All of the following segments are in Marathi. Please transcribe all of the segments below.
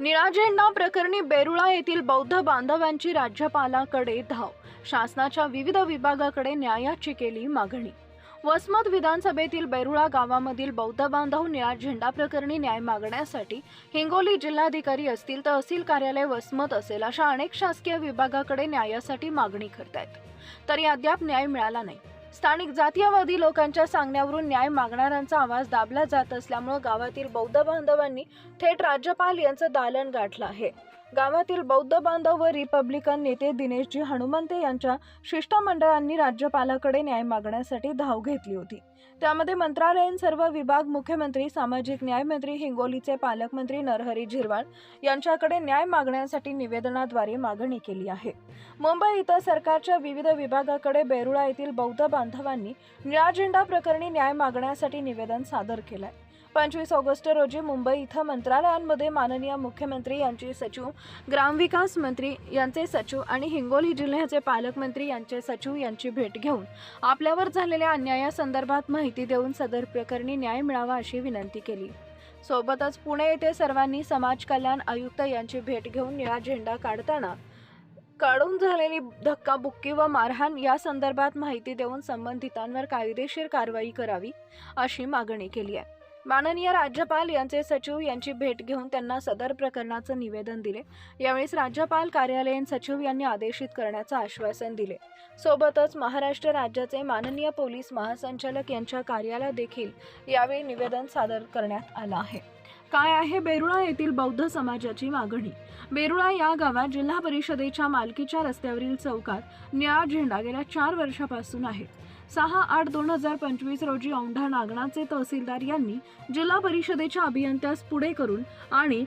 निळा झेंडा प्रकरणी बेरुळा येथील बौद्ध बांधवांची राज्यपालाकडे धाव. शासनाच्या विविध विभागाकडे न्यायाची केली मागणी. वसमत विधानसभेतील बेरुळा गावामधील बौद्ध बांधव निळा झेंडा प्रकरणी न्याय मागण्यासाठी हिंगोली जिल्हाधिकारी असतील तहसील कार्यालय वसमत असेल अशा अनेक शासकीय विभागाकडे न्यायासाठी मागणी करतायत. तरी अद्याप न्याय मिळाला नाही. स्थानिक जातीयवादी लोकांच्या सांगण्यावरून न्याय मागणाऱ्यांचा आवाज दाबला जात असल्यामुळे गावातील बौद्ध बांधवांनी थेट राज्यपाल यांचं दालन गाठलं आहे. गावातील बौद्ध बांधव व रिपब्लिकन नेते दिनेशजी हनुमंते यांच्या शिष्टमंडळांनी राज्यपालाकडे न्याय मागण्यासाठी धाव घेतली होती. त्यामध्ये मंत्रालयीन सर्व विभाग मुख्यमंत्री सामाजिक न्यायमंत्री हिंगोलीचे पालकमंत्री नरहरी झिरवाळ यांच्याकडे न्याय मागण्यासाठी निवेदनाद्वारे मागणी केली आहे. मुंबई इथं सरकारच्या विविध विभागाकडे बेरुळा येथील बौद्ध बांधवांनी निळा झेंडा प्रकरणी न्याय मागण्यासाठी निवेदन सादर केलंय. पंचवीस ऑगस्ट रोजी मुंबई इथं मंत्रालयांमध्ये माननीय मुख्यमंत्री यांचे सचिव ग्रामविकास मंत्री यांचे सचिव आणि हिंगोली जिल्ह्याचे पालकमंत्री यांचे सचिव यांची भेट घेऊन आपल्यावर झालेल्या अन्यायासंदर्भात माहिती देऊन सदर प्रकरणी न्याय मिळावा अशी विनंती केली. सोबतच पुणे येथे सर्वांनी समाज कल्याण आयुक्त यांची भेट घेऊन निळा झेंडा काढताना काढून झालेली धक्काबुक्की व मारहाण या संदर्भात माहिती देऊन संबंधितांवर कायदेशीर कारवाई करावी अशी मागणी केली आहे. माननीय राज्यपाल यांचे सचिव यांची भेट घेऊन त्यांना सदर प्रकरणाचं निवेदन दिले. यावेळेस राज्यपाल कार्यालयीन सचिव यांनी आदेशित करण्याचं आश्वासन दिले. सोबतच महाराष्ट्र राज्याचे माननीय पोलीस महासंचालक यांच्या कार्यालयात देखील यावेळी निवेदन सादर करण्यात आलं आहे. काय आहे बेरुळा येथील बौद्ध समाजाची मागणी? बेरुळा या गावात जिल्हा परिषदेच्या मालकीच्या रस्त्यावरील चौकात निळा झेंडा गेल्या चार वर्षापासून आहे. सहा आठ दोन हजार पंचवीस रोजी औंढा नागनाचे तहसीलदार यांनी जिल्हा परिषदेच्या अभियंत्यास पुढे करून आणि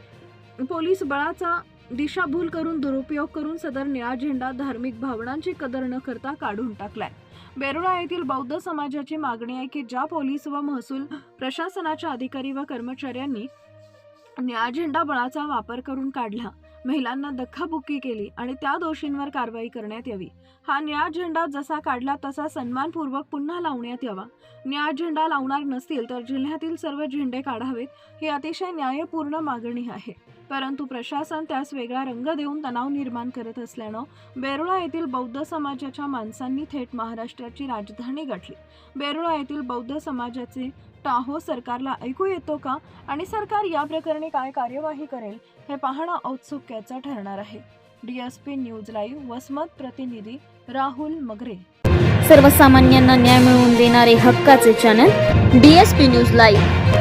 पोलीस बळाचा दिशाभूल करून दुरुपयोग करून सदर निळा झेंडा धार्मिक भावनांची कदर न करता काढून टाकलाय. बेरुळा येथील बौद्ध समाजाची मागणी आहे की ज्या पोलीस व महसूल प्रशासनाच्या अधिकारी व कर्मचाऱ्यांनी निळा झेंडा बळाचा वापर करून काढला महिलांना धक्काबुक्की केली आणि त्या दोषींवर कारवाई करण्यात यावी. हा न्याय झेंडा जसा काढला तसा सन्मानपूर्वक पुन्हा लावण्यात यावा. न्याय झेंडा लावणार नसतील तर जिल्ह्यातील सर्व झेंडे काढावेत ही अतिशय न्यायपूर्ण मागणी आहे. परंतु प्रशासन त्यास वेगळा रंग देऊन तणाव निर्माण करत असल्यानं बेरुळा येथील बौद्ध समाजाच्या माणसांनी थेट महाराष्ट्राची राजधानी गाठली. बेरुळा येथील बौद्ध समाजाचे टाहो सरकारला ऐकू येतो का? आणि सरकार या प्रकरणी काय कार्यवाही करेल? हे पाहणं औत्सुक्याचं ठरणार आहे. डीएसपी न्यूज लाईव्ह वसमत प्रतिनिधी राहुल मगरे. सर्वसामान्यांना न्याय मिळवून देणारे हक्काचे channel D S P news live.